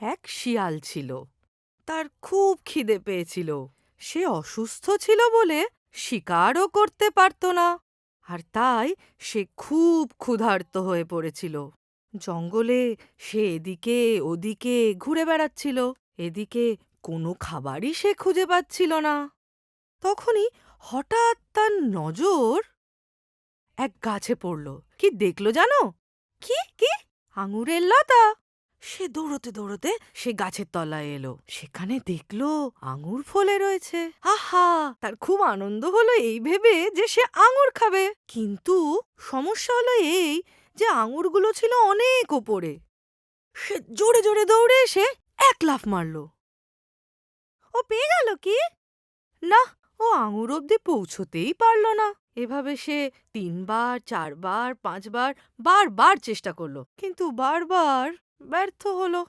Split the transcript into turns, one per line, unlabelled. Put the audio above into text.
এক শিয়াল ছিল। তার খুব খিদে পেয়েছিল। সে অসুস্থ ছিল বলে শিকারও করতে পারত না। আর তাই সে খুব ক্ষুধার্ত হয়ে পড়েছিল। জঙ্গলে সে এদিকে ওদিকে ঘুরে বেড়াচ্ছিল। এদিকে কোনো খাবারই সে খুঁজে পাচ্ছিল না। তখনই হঠাৎ তার নজর এক গাছে পড়ল। কি দেখল জানো? কি কি? আঙুরের লতা। সে দৌড়তে দৌড়তে সে গাছের তলায় এলো। সেখানে দেখল আঙুর ফলে রয়েছে। আহা! তার খুব আনন্দ হলো এই ভেবে যে সে আঙুর খাবে। কিন্তু সমস্যা হলো এই যে আঙুরগুলো ছিল অনেক ওপরে। সে জোরে জোরে দৌড়ে এসে এক লাফ মারল। ও পেয়ে গেল কি? না, ও আঙুর অব্দি পৌঁছতেই পারল না। এভাবে সে তিনবার, চারবার, পাঁচবার, বারবার চেষ্টা করল। কিন্তু বারবার ব্যর্থ হলো